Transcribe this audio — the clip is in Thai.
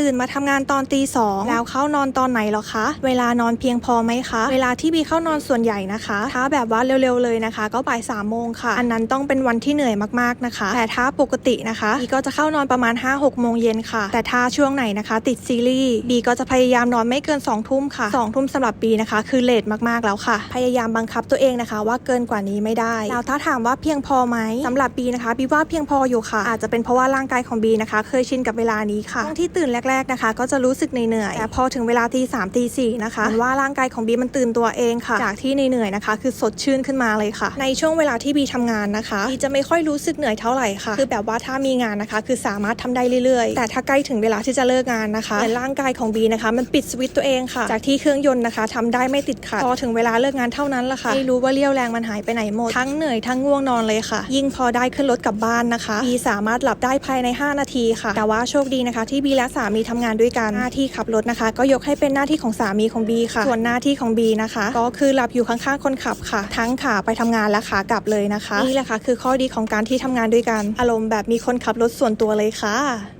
ตื่นมาทำงานตอนตีสองแล้วเข้านอนตอนไหนหรอคะ เวลานอนเพียงพอไหมคะ เวลาที่บีเข้านอนส่วนใหญ่นะคะ ถ้าแบบว่าเร็วๆเลยนะคะ ก็บ่ายสามโมงค่ะ อันนั้นต้องเป็นวันที่เหนื่อยมากๆนะคะ แต่ถ้าปกตินะคะบีก็จะเข้านอนประมาณ5้าหกโมงเย็นค่ะ แต่ถ้าช่วงไหนนะคะ ติดซีรีส์บีก็จะพยายามนอนไม่เกิน2องทุ่มค่ะสองทุ่มสำหรับบีนะคะ คือเลทมากๆแล้วค่ะ พยายามบังคับตัวเองนะคะ ว่าเกินกว่านี้ไม่ได้แล้วถ้าถามว่าเพียงพอไหมสำหรับบีนะคะบีว่าเพียงพออยู่ค่ะ อาจจะเป็นเพราะว่าร่างกายของบีนะคะ เคยชินกับเวลานี้ค่ะช่วงที่ตื่นแรกๆนะคะ ก็จะรู้สึกเหนื่อยแต่พอถึงเวลาตีสามตีสี่นะคะมือนว่าร่างกายของบีมันตื่นตัวเองค่ะ จากที่เหนื่อยนะคะ คือสดชื่นขึ้นมาเลยค่ะ ในช่วงเวลาที่บีทำงานนะคะบีจะไม่ค่อยรู้สึกเหนื่อยเท่าไหร่ค่ะ คือแบบว่าถ้ามีงานนะคะ คือสามารถทำได้เรื่อยๆ แต่ถ้าใกล้ถึงเวลาที่จะเลิกงานนะคะเหมือนร่างกายของบีนะคะ มันปิดสวิตตัวเองค่ะ จากที่เครื่องยนต์นะคะทำได้ไม่ติดขัดพอถึงเวลาเลิกงานเท่านั้นละค่ะไม่รู้ว่าเรี่ยวแรงมันหายไปไหนหมดทั้งเหนื่อยทั้งง่วงนอนเลยค่ะ ยิ่งพอได้ขึ้นรถกลับบ้านนะคะบีสามารถหลับได้ภายใน 5 นาทีค่ะ แต่ว่าโชคดีนะคะ ที่บีและสามีทำงานด้วยกันหน้าที่ขับรถนะคะ ก็ยกให้เป็นหน้าที่ของสามีของบีค่ะ ส่วนหน้าที่ของบีนะคะ ก็คือหลับอยู่ข้างๆคนขับค่ะ ทั้งขาไปทำงานและขากลับเลยนะคะนี่แหละค่ะคือข้อดีของการที่ทำงานด้วยกัน อารมณ์แบบมีคนขับรถส่วนตัวเลยค่ะ